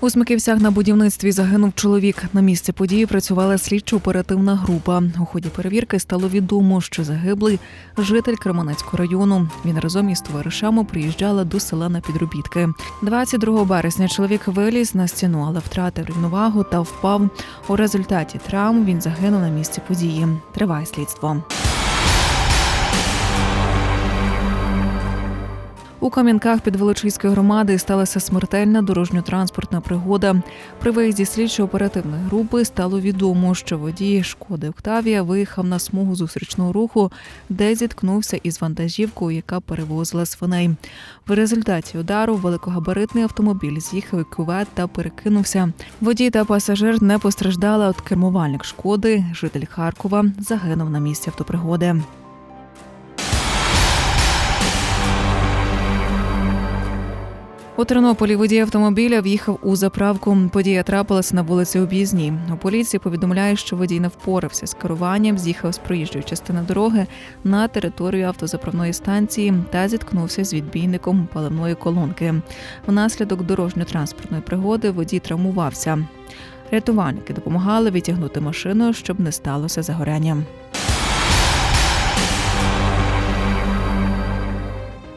У Смиківцях на будівництві загинув чоловік. На місці події працювала слідчо-оперативна група. У ході перевірки стало відомо, що загиблий житель Кременецького району. Він разом із товаришами приїжджала до села на підробітки. 22 березня чоловік виліз на стіну, але втратив рівновагу та впав. У результаті травм він загинув на місці події. Триває слідство. У Кам'янках під Волочиської громади сталася смертельна дорожньо-транспортна пригода. При виїзді слідчо-оперативної групи стало відомо, що водій шкоди Октавія виїхав на смугу зустрічного руху, де зіткнувся із вантажівкою, яка перевозила свиней. В результаті удару великогабаритний автомобіль з'їхав у кювет та перекинувся. Водій та пасажир не постраждали. От кермувальник шкоди, житель Харкова, загинув на місці автопригоди. У Тернополі водій автомобіля в'їхав у заправку. Подія трапилася на вулиці Об'їзній. У поліції повідомляють, що водій не впорався з керуванням, з'їхав з проїжджої частини дороги на територію автозаправної станції та зіткнувся з відбійником паливної колонки. Внаслідок дорожньо-транспортної пригоди водій травмувався. Рятувальники допомагали відтягнути машину, щоб не сталося загоряння.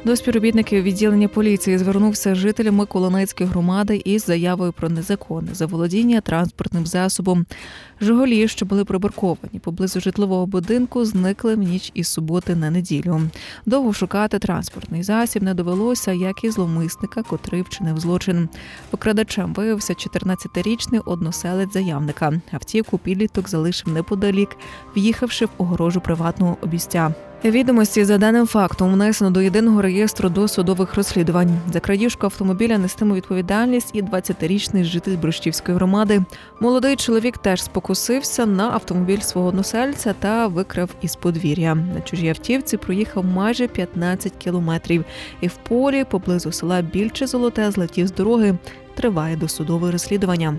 До співробітників відділення поліції звернувся житель Миколинецької громади із заявою про незаконне заволодіння транспортним засобом. Жиголі, що були прибарковані поблизу житлового будинку, зникли в ніч із суботи на неділю. Довго шукати транспортний засіб не довелося, як і зловмисника, котрий вчинив злочин. Покрадачем виявився 14-річний односелець заявника. Автівку підліток залишив неподалік, в'їхавши в огорожу приватного обістя. Відомості за даним фактом внесено до єдиного реєстру досудових розслідувань. За крадіжку автомобіля нестиме відповідальність і 20-річний житель Брущівської громади. Молодий чоловік теж спокусився на автомобіль свого односельця та викрав із подвір'я. На чужій автівці проїхав майже 15 кілометрів, і в полі поблизу села більше Золоте злетів з дороги. Триває досудове розслідування.